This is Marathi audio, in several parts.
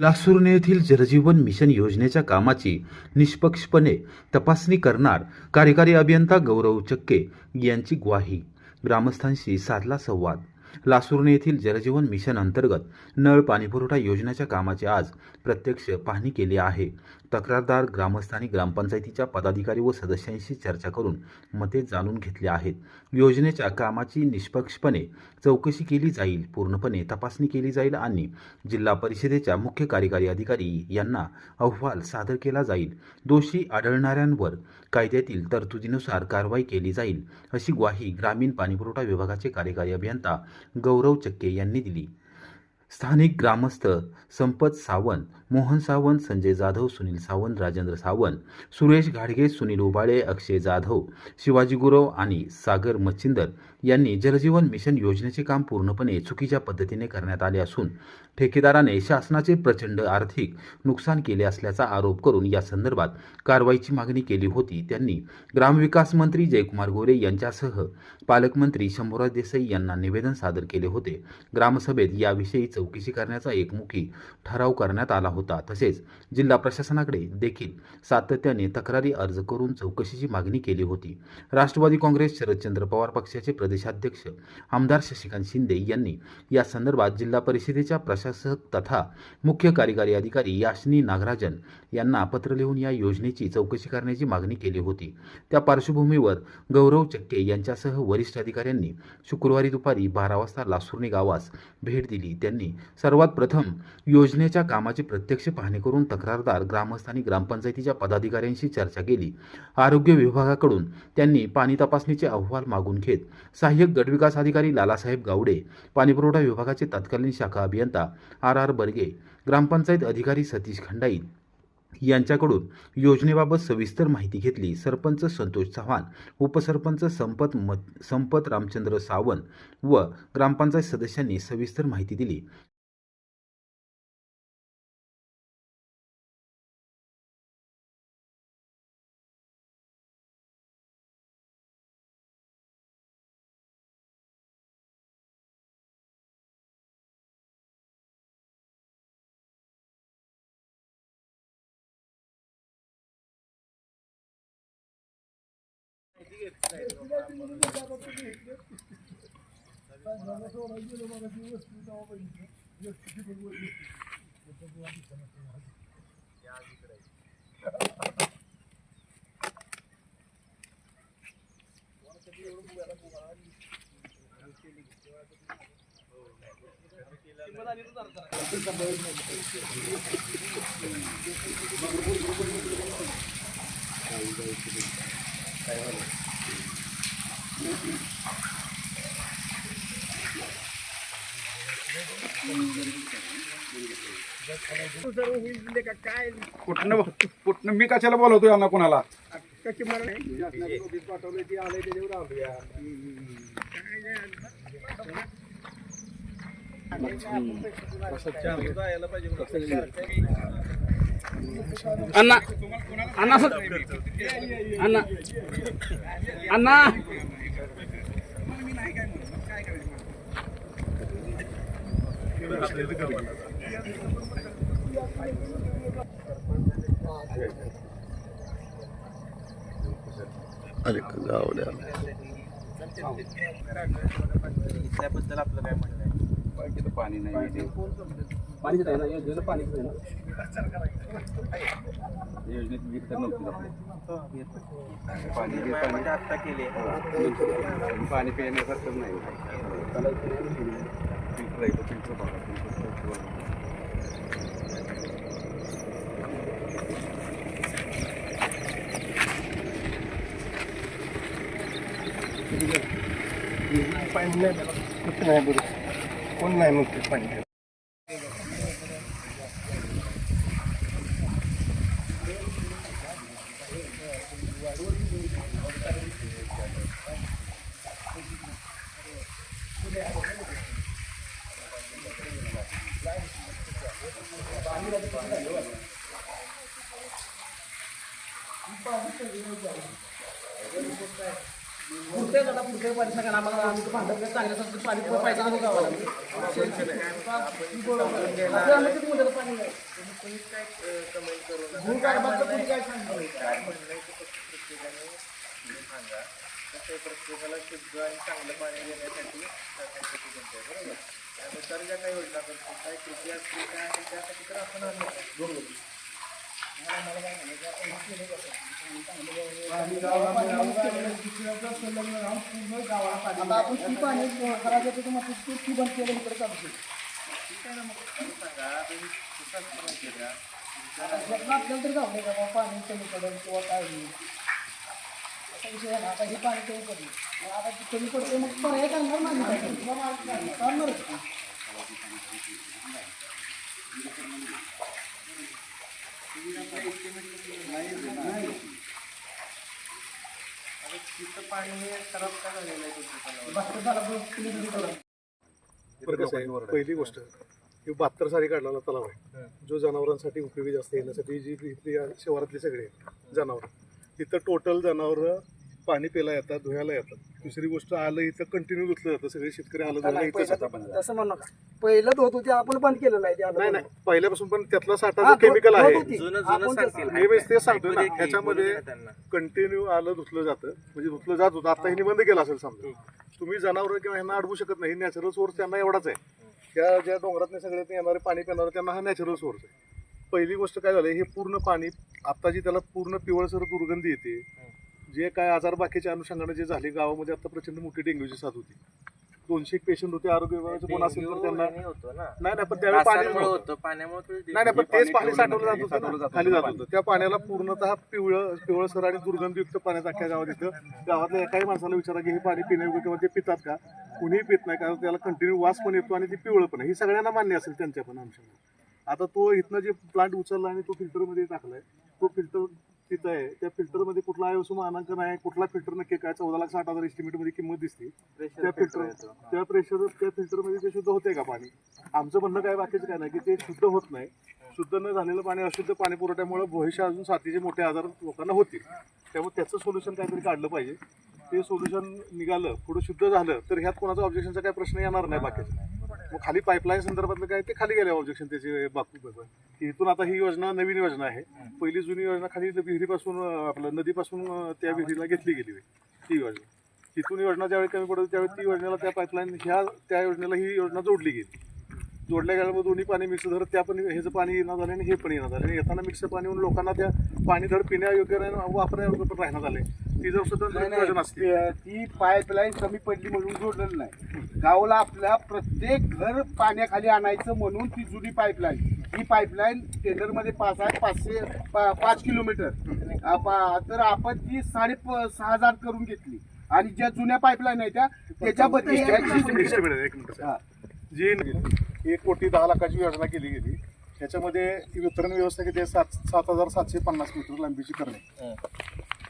लासुर्णे येथील जलजीवन मिशन योजनेच्या कामाची निष्पक्षपणे तपासणी करणार कार्यकारी अभियंता गौरव चक्के यांची ग्वाही. ग्रामस्थांशी साधला संवाद. लासुर्णे येथील जलजीवन मिशन अंतर्गत नळ पाणीपुरवठा योजनेच्या कामाची आज प्रत्यक्ष पाहणी केली आहे. तक्रारदार ग्रामस्थांनी ग्रामपंचायतीच्या पदाधिकारी व सदस्यांशी चर्चा करून मते जाणून घेतली आहेत. योजनेच्या कामाची निष्पक्षपणे चौकशी केली जाईल पूर्णपणे तपासणी केली जाईल आणि जिल्हा परिषदेच्या मुख्य कार्यकारी अधिकारी यांना अहवाल सादर केला जाईल. दोषी आढळणाऱ्यांवर कायद्यातील तरतुदीनुसार कारवाई केली जाईल अशी ग्वाही ग्रामीण पाणीपुरवठा विभागाचे कार्यकारी अभियंता गौरव चक्के यांनी दिली. स्थानिक ग्रामस्थ संपत सावंत मोहन सावंत संजय जाधव सुनील सावंत राजेंद्र सावंत सुरेश घाडगे सुनील उबाळे अक्षय जाधव शिवाजी गुरव आणि सागर मच्छिंदर यांनी जलजीवन मिशन योजनेचे काम पूर्णपणे चुकीच्या पद्धतीने करण्यात आले असून ठेकेदाराने शासनाचे प्रचंड आर्थिक नुकसान केले असल्याचा आरोप करून या संदर्भात कारवाईची मागणी केली होती. त्यांनी ग्रामविकास मंत्री जयकुमार गोरे यांच्यासह पालकमंत्री शंभूराज देसाई यांना निवेदन सादर केले होते. ग्रामसभेत याविषयीच चौकशी करण्याचा एकमुखी ठराव करण्यात आला होता. तसेच जिल्हा प्रशासनाकडे देखील सातत्याने तक्रारी अर्ज करून चौकशीची मागणी केली होती. राष्ट्रवादी काँग्रेस शरदचंद्र पवार पक्षाचे प्रदेशाध्यक्ष आमदार शशिकांत शिंदे यांनी या संदर्भात जिल्हा परिषदेच्या प्रशासक तथा मुख्य कार्यकारी अधिकारी याशिनी नागराजन यांना पत्र लिहून या योजनेची चौकशी करण्याची मागणी केली होती. त्या पार्श्वभूमीवर गौरव चक्के यांच्यासह वरिष्ठ अधिकाऱ्यांनी शुक्रवारी दुपारी बारा वाजता लासुर्णी गावास भेट दिली. त्यांनी सर्वात प्रथम योजनेच्या कामाची प्रत्यक्ष पाहणी करून तक्रारदार ग्रामस्थांनी ग्रामपंचायतीच्या पदाधिकाऱ्यांशी चर्चा केली. आरोग्य विभागाकडून त्यांनी पाणी तपासणीचे अहवाल मागून घेत सहाय्यक गटविकास अधिकारी लालासाहेब गावडे पाणीपुरवठा विभागाचे तत्कालीन शाखा अभियंता आर आर बर्गे ग्रामपंचायत अधिकारी सतीश खंडाई यांच्याकडून योजनेबाबत सविस्तर माहिती घेतली. सरपंच संतोष चव्हाण उपसरपंच संपत मत संपत रामचंद्र सावंत व ग्रामपंचायत सदस्यांनी सविस्तर माहिती दिली. काय कुठनं कुठनं मी कशाला बोलवतो यांना कोणाला? अण्णा अण्णा सर अण्णा अण्णा. अरे गावड्या त्याबद्दल आपलं काय म्हणणं आहे पाणी नाही. पाणी आहे ना योजनेला पाणी आहे ना योजनेत वीज तर नव्हती आपली पाणी पाणी म्हणजे आत्ता केली पाणी पिण्यासारखं नाही. फिल्टर आहे तो फिल्टर बघा फिल्टर पाणी नाही कुठं नाही बरोबर कोण नाही मग ते पाणी पुढच्या पुढच्या आम्हाला आमचं पाणी पाहिजे आम्ही गावाला असं आम्ही किती पाणी आहे काय कारभारचं कुणी काय काय प्रत्येकाने सांगा प्रत्येकाला शुद्ध आणि चांगलं पाणी देण्यासाठी आहे त्यानुसार ज्या काही योजना करतो काय कृती असतील काय असेल त्यासाठी तर आपण आणू बरोबर. आता आपण ती पाणी करायचं होतं मग ती ती बंद केलं इकडे चालू केलं. सांगा तुम्ही कसं असतं माहिती आहे का? आता यातनं आपल्याला तर जाऊ दे का पाणी कमी पडेल किंवा काय होईल. असा विषय आहे ना आता हे पाणी कमी पडलं मग आता ते कमी पडते मग पर्याय करणार नाही काय करणार? किंवा मार्ग काढणार. काढणारच की. आता तिथं पाणी खराब का झालेलं आहे तुमच्या तलावात? बाकी झालं बरं, तुम्ही घरी करा. बरं कसं आहे पहिली गोष्ट ही बहात्तर साली काढलेला तलाव आहे जो जनावरांसाठी उपयोगी जास्त येण्यासाठी जी इथली या शहरातली सगळे जनावर तिथं टोटल जनावर पाणी प्यायला येतात धुयाला येतात. दुसरी गोष्ट आलं इथं कंटिन्यू धुतलं जातं सगळे शेतकरी आलं इथंच येतात. तसं म्हणू नका. पहिलं धोत होती आपण बंद केलेलं आहे ते आता नाही नाही. पहिल्यापासून पण त्यातला साठा हा, जो केमिकल धोत आहे होती. जुनं आपण जुनं ते- सांगतील मी बस ते सांगतोय ना ऐकू दे की, ह्याच्यामध्ये बोलू दे त्यांना. कंटिन्यू आलं धुतलं जातं. म्हणजे धुतलं जात होतं. आता हे बंद केलं असेल समजा. तुम्ही जनावर किंवा ह्यांना अडवू शकत नाही. नॅचरल सोर्स त्यांना एवढाच आहे. त्या ज्या डोंगरातले सगळे ते येणारे पाणी पिणारे त्यांना हा नॅचरल सोर्स आहे. पहिली गोष्ट काय झालं हे पूर्ण पाणी आता जी त्याला पूर्ण पिवळसर दुर्गंधी येते जे काय आजार बाकीच्या अनुषंगाने जे झाले गावामध्ये आता प्रचंड मोठी डेंग्यूची साथ होती. दोनशे एक पेशंट होते आरोग्य विभागाचे कोण असेल तर त्यांना नाही नाही पण त्यावेळी पाणी नाही नाही पण तेच पाणी साठवलं जात होतं खाली जात होतं त्या पाण्याला पूर्णतः पिवळं पिवळसर आणि दुर्गंधयुक्त पाण्यात अख्ख्या गावात येतं. गावातल्या एकाही माणसाला विचारा की हे पाणी पिण्यायोग्य किंवा ते पितात का? कुणीही पित नाही कारण त्याला कंटिन्यू वास पण येतो आणि ते पिवळं पण. हे सगळ्यांना मान्य असेल त्यांच्या पण अंशाने आता तो इथनं जे प्लांट उचलला आणि तो फिल्टरमध्ये टाकलाय तो फिल्टर तिथं आहे. त्या फिल्टरमध्ये कुठला आयोसो मानांकन आहे कुठला फिल्टर नक्की काय चौदा लाख साठ हजार estimate मध्ये किंमत दिसते. त्या फिल्टर त्या प्रेशर त्या फिल्टरमध्ये ते शुद्ध होते का पाणी? आमचं म्हणणं काय बाकीचं काय नाही की ते शुद्ध होत नाही. शुद्ध न झालेलं पाणी अशुद्ध पाणी पुरवठ्यामुळे भविष्य अजून साथीचे मोठे आजार लोकांना होतील. त्यामुळे त्याचं सोल्युशन काहीतरी काढलं पाहिजे. ते सोल्युशन निघालं पुढे शुद्ध झालं तर ह्यात कोणाचा ऑब्जेक्शनचा काही प्रश्न येणार नाही बाकीचा. मग खाली पाईपलाईन संदर्भातलं काय ते खाली गेले ऑब्जेक्शन त्याचे बाबतीत की इथून आता ही योजना नवीन योजना आहे. पहिली जुनी योजना खाली विहिरीपासून आपलं नदीपासून त्या विहिरीला घेतली गेली होती ती योजना. तिथून योजना ज्यावेळी कमी पडत त्यावेळी ती योजनेला त्या पाईपलाईन ह्या त्या योजनेला ही योजना जोडली गेली. जोडल्या गेल्यामुळे दोन्ही पाणी मिक्स धरत त्या पण ह्याचं पाणी येणं झालं आणि हे पण येणं झालं. आणि येताना मिक्स पाणी होऊन लोकांना त्या पाणी धड पिण्यायोग्य वापरण्यायोग्य पण राहणं झालंय ती जर स्वतंत्र असते ती पाईपलाईन कमी पडली म्हणून जोडलेलं नाही. गावाला आपल्या प्रत्येक घर पाण्याखाली आणायचं म्हणून ती जुनी पाईपलाईन ही पाईपलाईन टेंडरमध्ये पास आहे पाचशे पा- पाच किलोमीटर पा- तर आपण ती साडे प- सहा हजार करून घेतली. आणि ज्या जुन्या पाईपलाईन आहेत त्या त्याच्याबद्दल आहे, एक मिनिट साहेब. जी एक कोटी दहा लाखाची योजना केली गेली त्याच्यामध्ये ती वितरण व्यवस्था किती आहे? सात सात हजार सातशे पन्नास मीटर लांबीची करणे.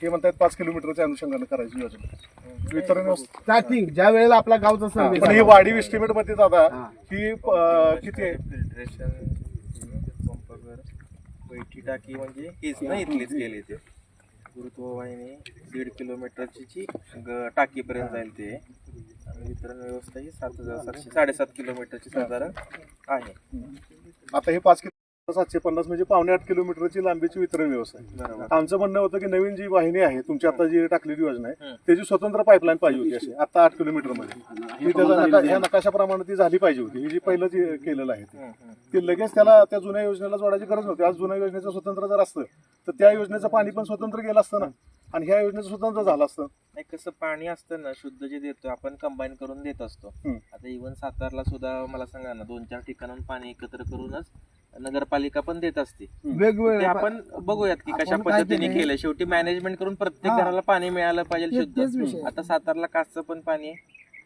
हे म्हणतात पाच किलोमीटरच्या अनुषंगाने करायची योजना. वितरण व्यवस्था स्टार्टिंग ज्या वेळेला आपला गावचा सर्वे पण ही वाढीव एस्टिमेटमध्ये दादा ही. किती आहे? बैठी टाकी म्हणजे हीच ना इथलीच गेली ते. गुरुत्ववाहिनी दीड किलोमीटरची जी ग- टाकीपर्यंत जाईल ते. आणि वितरण व्यवस्था ही सात हजार सातशे साडेसात किलोमीटरची साधारण आहे. आता हे पाच किलो सातशे पन्नास म्हणजे पावणे आठ किलोमीटरची लांबीची वितरण व्यवस्था आहे. आमचं म्हणणं होतं की नवीन जी वाहिनी आहे तुमची आता जी टाकलेली योजना आहे. त्याची स्वतंत्र पाईपलाईन पाहिजे होती अशी. आता आठ किलोमीटरमध्ये त्याचा ह्या नकाशाप्रमाणे ती झाली पाहिजे होती. ही जी पहिलं जे केलेलं आहे ते. लगेच त्याला त्या जुन्या योजनेला जोडायची गरज नव्हती. आज जुन्या योजनेचं स्वतंत्र जर असतं तर त्या योजनेचं पाणी पण स्वतंत्र गेलं असतं ना. आणि ह्या योजनेचं स्वतंत्र झालं असतं. नाही कसं पाणी असतं ना शुद्ध जे देतो आपण कंबाईन करून देत असतो. आता इव्हन सातारला सुद्धा मला सांगा ना दोन चार ठिकाणाहून पाणी एकत्र करूनच नगरपालिका पण देत असते. ते वेगवेगळे आपण बघूयात की कशा काय पद्धतीने केलंय? केलं शेवटी मॅनेजमेंट करून प्रत्येक हा. घराला पाणी मिळालं पाहिजे तेच शुद्ध. आता सातारला कासचं पण पाणी आहे.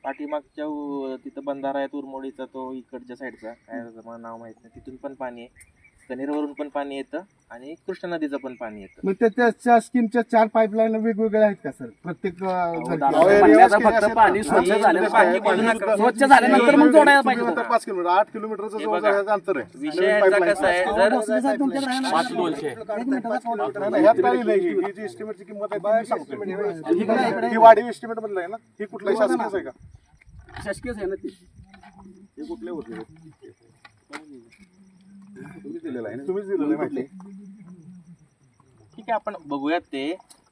पाठीमागच्या उ- तिथं बंधारा आहे उरमोडीचा तो इकडच्या साईडचा काय त्याचं मला नाव माहीत नाही. तिथून पण पाणी आहे. कनेरवरून पण पाणी येतं. आणि कृष्णा नदीचं पण पाणी येतं मग त्या- त्या स्कीमच्या चार पाईपलाईन वेगवेगळ्या आहेत का सर प्रत्येक अं, घरच्या? अहो, हे म्हणण्याचा व्यवस्थित फक्त असेल पाणी स्वच्छ पाहिजे. नका. स्वच्छ झाल्यानंतर मग जोडायला पाहिजे पाच किलोमीटर आठ किलोमीटरचं हे बघा. अंतर आहे विषय नवीन याचा pipeline. कसा आहे जर पाच दोनशे एक मिनिटाचा फोन नाही, नाही, ह्यात काय लिहिलंय ही जी एस्टिमेटची किंमत आहे ती मी सांगतोय. ही वाढीव एस्टिमेट मधलं आहे ना ही शासकीयच आहे का शासकीयच आहे ना ते हे कुठले होते तुम्ही दिलेलं आहे ना तुम्हीच दिलेलं आहे माहिती ठीक आहे आपण बघूयात ते.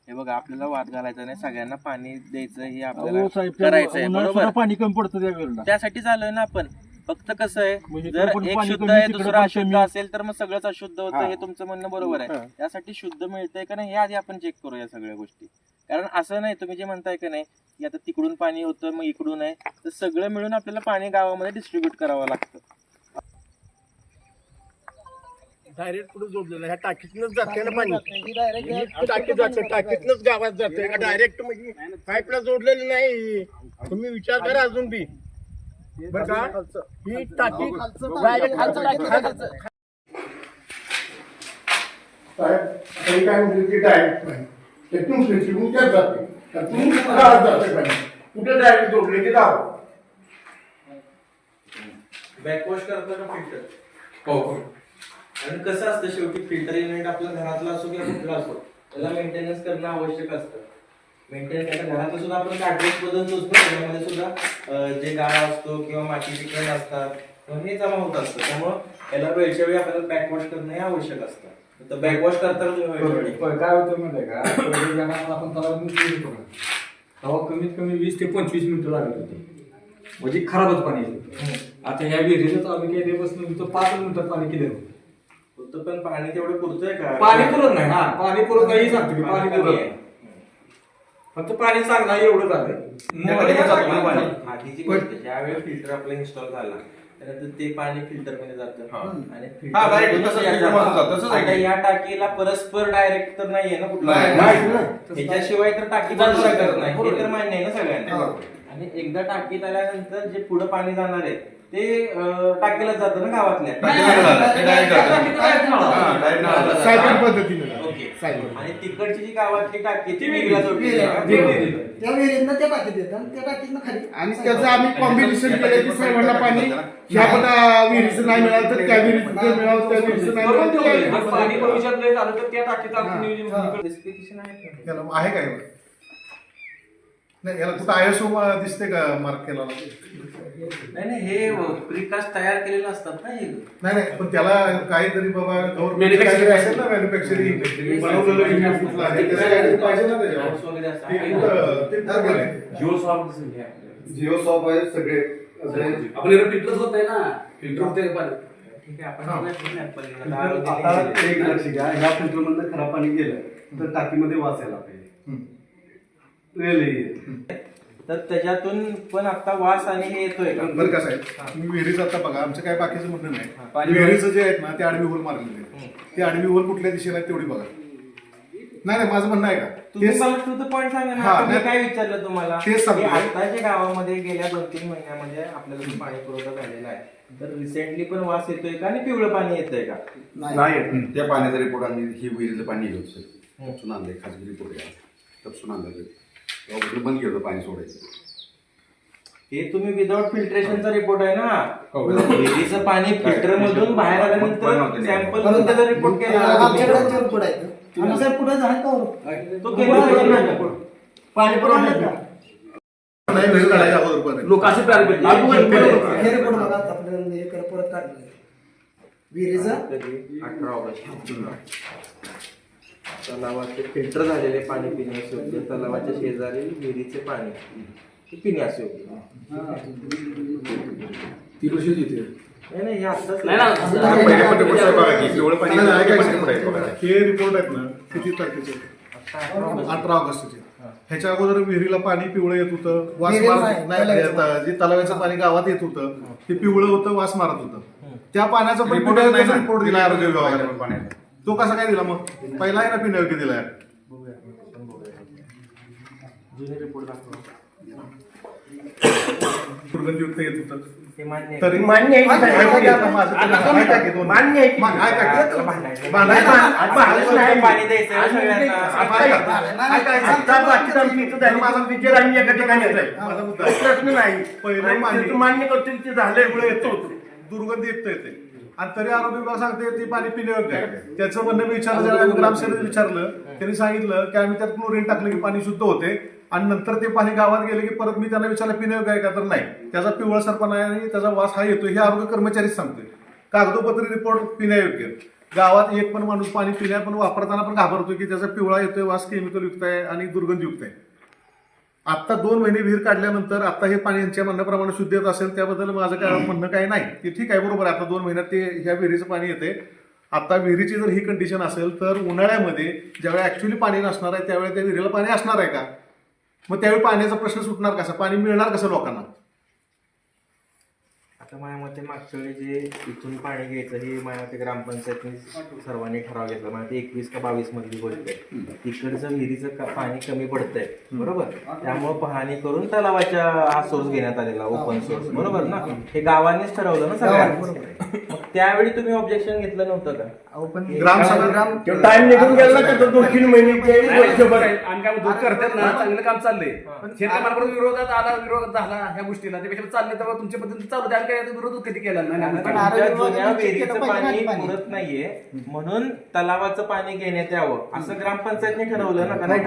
हे बघा आपल्याला वाद घालायचा नाही सगळ्यांना पाणी द्यायचं हे आपल्याला करायचं आहे बरोबर? पाणी कमी पडतं त्यासाठी झालोय ना आपण. फक्त कसं आहे जर एक शुद्ध आहे दुसरं अशुद्ध. असेल तर मग सगळंच अशुद्ध होतं हे तुमचं म्हणणं बरोबर आहे. त्यासाठी शुद्ध मिळतंय का नाही हे आधी आपण चेक करूया सगळ्या गोष्टी. कारण असं नाही तुम्ही जे म्हणताय का नाही की आता तिकडून पाणी होतं मग इकडून आहे तर सगळं मिळून आपल्याला पाणी गावामध्ये डिस्ट्रीब्यूट करावं लागतं. डायरेक्ट पुढे जोडलेलं ह्या टाकीतनच जाते ना पाणी? ही डायरेक्ट टाकीत जाते टाकीतनच गावात जाते का डायरेक्ट म्हणजे पाईपला जोडलेली नाही. तुम्ही विचार करा अजून बी. बर का? ही टाकी डायरेक्ट खालचं टाकी. खालचं साहेब काय म्हणजे ते डायरेक्ट पाणी त्यातून फिरवून त्यात जाते. त्यातून गावात जाते पाणी कुठे डायरेक्ट जोडले की गाव बॅकवॉश करता का फिल्टर? हो. आणि कसं असतं शेवटी फिल्टर युनिट आपल्या घरातलं असो किंवा कुठलं असो त्याला मेंटेनन्स करणं आवश्यक असतं. मेंटेनन्स आता घरातलं सुद्धा आपण कार्ट्रेज बदलतोच ना त्याच्यामध्ये सुद्धा जे गाळ असतो किंवा मातीचे कण असतात हे जमा होत असतं. त्यामुळं याला वेळच्या वेळी आपल्याला बॅकवॉश करणं हे आवश्यक असतं. तर बॅकवॉश करताना पण काय होतं माहिती का? आपण त्याला तेव्हा कमीत कमी वीस ते पंचवीस मिनिटं लागत होती. म्हणजे खराबच पाणी. आता ह्या विहिरीच आम्ही काही बसून पाच मिनिटात पाणी केलं. होतं पण पाणी तेवढं पुरतंय का? पाणी पुरत नाही. हा. पाणी पुरत नाही सांगतो मी. पाणी पुरत. नाही. फक्त पाणी चांगलं आहे एवढं झालं? आधीची गोष्ट ज्यावेळी फिल्टर आपला इन्स्टॉल झाला त्यानंतर ते पाणी फिल्टरमध्ये जातं. आणि हा, की. या टाकीला परस्पर डायरेक्ट तर नाहीये ना कुठला? तर टाकी बंद शकत नाही. हे तर मान्य आहे ना सगळ्यांना. आणि एकदा टाकीत आल्यानंतर जे पुढे पाणी जाणार आहे ते टाकीला जातं ना गावातल्या. पद्धतीने. ओके. आणि तिकडची जी गावातली टाकी ती वेगळ्या. त्या विहिरीतनं त्या टाकीत येतात आणि त्या टाकीतनं खाली. आणि त्याचं आम्ही कॉम्बिनेशन केलं की साहेबांना पाणी ह्या पण विहिरीचं नाही मिळालं तर त्या विहिरीचं जे मिळालं त्या विहिरीचं नाही मिळालं पाणी भविष्यात नाही तर त्या? याला आहे काय? नाही याला कुठं आयएसओ दिसते का मार्क केला? नाही नाही हे प्रिकास्ट तयार केलेलं असतात ना हे. नाही नाही पण त्याला काहीतरी बाबा गव्हर्नमेंट काहीतरी असेल ना मॅन्युफॅक्चरिंग बनवलेलं unit कुठलं आहे? त्याचं काहीतरी पाहिजे ना त्याच्यावर कुठं गेलंय? जिओ सॉप आहे? सगळे. आपल्याकडे फिल्टर होत आहे ना. फिल्टर होते पाणी. आता एक लक्ष घ्या. ह्या फिल्टर मधनं खराब पाणी गेलं तर टाकीमध्ये वास यायला पाहिजे. तर त्याच्यातून पण आता वास आणि हे येतोय का? बरं का साहेब? तुम्ही विहिरीचं आता बघा आमचं काय बाकीचं म्हणणं नाही. विहिरीचं जे आहेत ना ते आडवी होल मारलेले आहेत. ते आडवी होल कुठल्या दिशेला आहेत तेवढी बघा. नाही नाही माझं म्हणणं आहे का? तुम्ही ते मला टू द पॉईंट सांगा ना. हा, आता मी. काय विचारलं तुम्हाला? तेच सांगतोय. की आताच्या गावामध्ये गेल्या दोन तीन महिन्यामध्ये आपल्याला जो पाणी पुरवठा झालेला आहे तर रिसेंटली पण वास येतोय का आणि पिवळं पाणी येतंय का? नाही. त्या पाण्याचा रिपोर्ट आम्ही ही विहिरीचं पाणी घेतो सर तपसून आणलंय खाजगी रिपोर्ट आहे. तपसून ते बंद केलं पाणी सोडायचं. हे तुम्ही विदाउट फिल्ट्रेशनचा रिपोर्ट आहे ना? हो. विहिरीचं पाणी फिल्टर मधून बाहेर आल्यानंतर. सॅम्पल त्याचा रिपोर्ट केला. पुढे? तो पाणी पुरवठा. लोक असे परत काढलं. विहिरीचं? अठरा ऑगस्ट. तलावाचे फिल्टर झालेले पाणी पिण्यास योग्य तलावाच्या शेजारी विहिरीचे पाणी हे पिण्यास योग्य ती कशी नाही नाही हे आत्ताच नाही. हे रिपोर्ट आहेत ना किती तारखेचे? अठरा ऑगस्टचे ह्याच्या अगोदर विहिरीला पाणी पिवळं येत होतं वास मारत नाही, जे तलावाचं पाणी गावात येत होतं ते पिवळं होतं वास मारत होतं. त्या पाण्याचा पण नाही ना. रिपोर्ट दिला. आरोग्य विभागाने पाण्याचा तो कसा काय दिला मग पहिला आहे ना पिण्यायोग्य दिलाय दुर्गंधयुक्त येत होतं हे आहे. तरी मान्य आहे की माझं की दोन- मान्य आहे की मा- ऐका की. त्याला भांडायचं. भांडायचं. आज भांडायचं नाही. पाणी द्यायचं आहे सगळ्यांना. आता ऐका. ऐका, आता बाकी आमची इथं झाली, माझा पिक्चर आम्ही एका ठिकाणी. माझा मुद्दा प्रश्न नाही पहिलं आणि मान्य. ते मान्य करतील ते झालंय एवढं येतो दुर्गंधी येत येते आणि तरी आरोग्य विभाग सांगते ते पाणी पिण्यायोग्य आहे त्याचं म्हणणं मी विचारलं आम्ही ग्रामसेनेत विचारलं त्यांनी सांगितलं की आम्ही त्यात क्लोरीन टाकलं की पाणी शुद्ध होते. आणि नंतर ते पाणी गावात गेले की परत मी त्यांना विचारलं पिण्यायोग्य आहे का तर नाही. त्याचा पिवळसरपणा आहे आणि त्याचा वास हा येतो हे आरोग्य कर्मचारीच सांगतोय. कागदोपत्री रिपोर्ट पिण्यायोग्य. गावात एक पण माणूस पाणी पिण्या पण वापरताना पण घाबरतो की त्याचा पिवळा येतोय वास केमिकल युक्त आहे आणि दुर्गंधयुक्त आहे. आत्ता दोन महिने विहीर काढल्यानंतर आता हे पाणी यांच्या म्हणण्याप्रमाणे शुद्ध येत असेल त्याबद्दल माझं काय म्हणणं काय नाही. ते ठीक आहे बरोबर आहे. आता दोन महिन्यात ते ह्या विहिरीचं पाणी येते. आता विहिरीची जर ही कंडिशन असेल तर उन्हाळ्यामध्ये ज्यावेळी ऍक्च्युली पाणी नसणार आहे त्यावेळी त्या विहिरीला पाणी असणार आहे का? मग त्यावेळी पाण्याचा प्रश्न सुटणार कसा? पाणी मिळणार कसं लोकांना? आता माझ्या मते मागच्या वेळी जे इथून पाणी घ्यायचं हे माझ्या मते ग्रामपंचायतने सर्वांनी ठराव घेतला. ते एकवीस का बावीस मधली गोष्ट आहे तिकडचं विहिरीचं का- पाणी कमी पडतंय. बरोबर? त्यामुळे पाहणी करून तलावाच्या हा सोर्स घेण्यात आलेला ओपन सोर्स बरोबर ना? हे गावानेच ठरवलं ना सगळ्यांनी. मग त्यावेळी तुम्ही ऑब्जेक्शन घेतलं नव्हतं का? ग्रामसभा टाइम निघून गेला ना तर दोन तीन महिने वर्षभर आणि काय करतात ना चांगलं काम चाललंय. परत विरोधात आला विरोध झाला ह्या गोष्टीला. त्यापेक्षा चाललंय तर तुमच्या पद्धतीने चालू द्या आणि काय याचा विरोध कधी केला? नाही पाणी पुरत नाहीये. म्हणून तलावाचं पाणी घेण्यात यावं. असं ग्रामपंचायतने ठरवलं ना कारण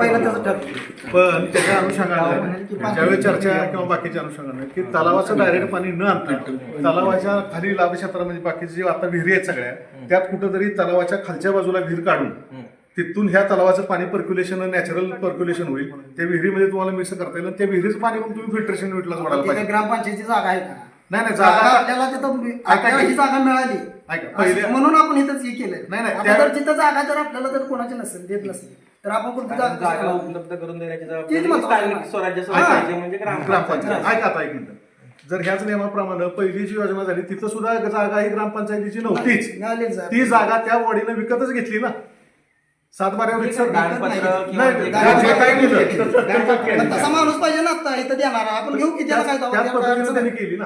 पण त्याच्या अनुषंगाने ज्यावेळी चर्चा किंवा बाकीच्या अनुषंगाने की तलावाचं डायरेक्ट पाणी न आणता तलावाच्या खाली लाभ क्षेत्र म्हणजे बाकीचे जे आता विहिरी आहेत सगळ्या त्यात कुठंतरी तलावाच्या खालच्या बाजूला विहीर काढून तिथून ह्या तलावाचं पाणी पर्क्युलेशन नॅचरल पर्क्युलेशन होईल. त्या विहिरीमध्ये तुम्हाला मिक्स करता येईल आणि त्या विहिरीचं पाणी पण तुम्ही फिल्ट्रेशन सोडायला तिथे पाहिजे. ग्रामपंचायतीची जागा आहे का? नाही नाही जागा जागा आपल्याला तिथं आपल्याला ही जागा मिळाली. पहिले- म्हणून आपण इथंच हे केलं नाही, नाही, जर जिथं जागा जर आपल्याला जर कोणाची नसेल देत नसेल. तर आपण कोणती जागा उपलब्ध करून देण्याची. स्वराज्य हा. म्हणजे ग्रामपंचायत. ग्रामपंचायत. ऐका आता एक मिनिट. जर ह्याच नियमाप्रमाणे पहिली जी योजना झाली तिथं सुद्धा जागा ही ग्रामपंचायतीची नव्हतीच. ती जागा त्या वडीनं विकतच घेतली ना. सात बाऱ्यावर रितसर दानपत्र किंवा नाही, जे नाही, जे काय केलं पण तसा माणूस पाहिजे ना आता इथं देणार. आपण घेऊ की त्याला काय त्याच दावा त्याच द्यायला काय पद्धतीने अडचण त्यांनी नाही. केली ना.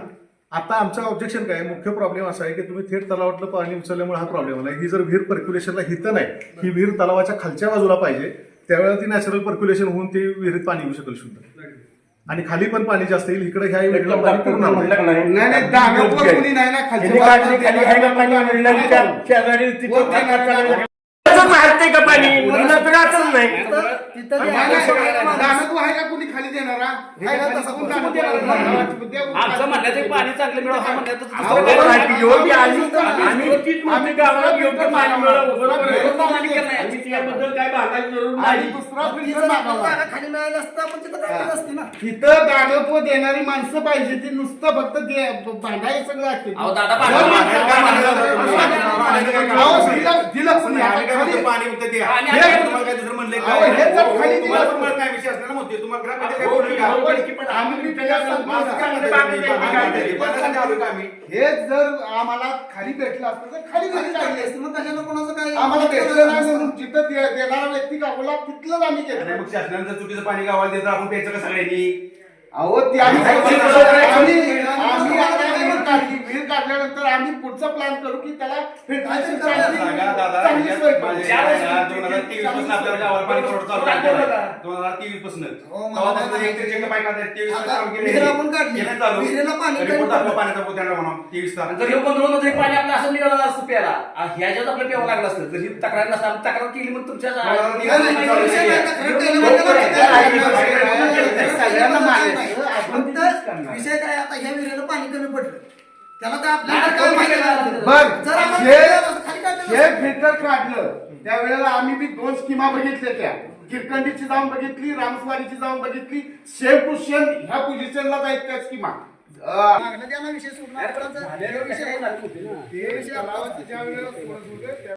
आता आमचं ऑब्जेक्शन काय? आहे? मुख्य प्रॉब्लेम असा आहे की तुम्ही थेट तलावातलं पाणी उचलल्यामुळे हा प्रॉब्लेम आला ही जर विहीर पर्क्युलेशनला हित नाही ही विहीर तलावाच्या खालच्या बाजूला पाहिजे त्यावेळेला ती नॅचरल पर्क्युलेशन होऊन ती विहिरीत पाणी येऊ शकेल शुद्ध. आणि खाली पण पाणी जास्त येईल इकडे ह्या विहिरीला पाणी पूर्ण म्हणलं का नाही? नाही नाही कोणी ना तिथं असं मारते का पाणी? राहतच नाही. आहे का कोणी खाली देणारा आहे का तसा कोण कोण दानापूर देणार? आहे? आमचं म्हणण्याचं पाणी चांगलं मिळावं हा म्हणण्याचं दुसरं नाही. आम्ही आम्ही गावाला योग्य मिळावं. बरोबर आहे. आम्ही त्याबद्दल काय जरूर आणि नाही. दुसरा फिल्टर मागावा. खाली मिळाली असतं आपण तिथं असती ना. तिथं दानत्व देणारी माणसं पाहिजे ती नुसतं फक्त दे- भांडायचं अहो, दादा, भांडा- भांडा- विषय ना ते तुम्हाला काय हो, का? पण ना. काही काय का आम्ही? हे जर आम्हाला खाली भेटलं असतं तर खाली खाली भेटलं असतं. असती मग कशाला कोणाचं काय आम्हाला भेटलं नाही म्हणून जिथं दे- देणारा व्यक्ती गावला तिथलंच आम्ही घेतलं मग शासनानं जर चुकीचं पाणी गावाला देतं आपण प्यायचं का सगळ्यांनी अहो ते आम्ही काढल्यानंतर आम्ही पुढचा प्लॅन करू की त्याला सांगा दादा चांगली सोय करू. माझ्या दोन हजार तेवीसपासून आपल्याला गावाला पाणी पुरवठा चालू आहे. दोन हजार तेवीसपासून हो, मला तेव्हापासून नाही एक ते चेक बाय करतात. तेवीस आता पासून चालू केले. विहीर आपण काढली. केलं चालू. विहिरीला पाणी. पाण्याचा म्हणा तेवीस तास जर हे बंद पाणी आपलं असं निघालं असतं प्यायला आ, ह्याच्यात आपलं प्यावं लागलं असतं जर ही तक्रार नसतं आम्ही तक्रार केली मग तुमच्या म्हणजे नाही. आहे. फक्त विषय काय आता ह्या विहिरीला पाणी कमी पडलं त्याला काय आपल्याला काय माहिती नाही. बरं, जर आपण हे- खाली हे. फिल्टर काढलं त्यावेळेला आम्ही बी दोन स्कीमा बघितल्या त्या किरकंडीची जाऊन बघितली रामस्वारीची जाऊन बघितली सेम टू सेम ह्या पोझिशनला जाईल त्या स्कीमा मागणं द्या ना विषय जर- हे विषय आहे ना. ते तलावाचं ज्या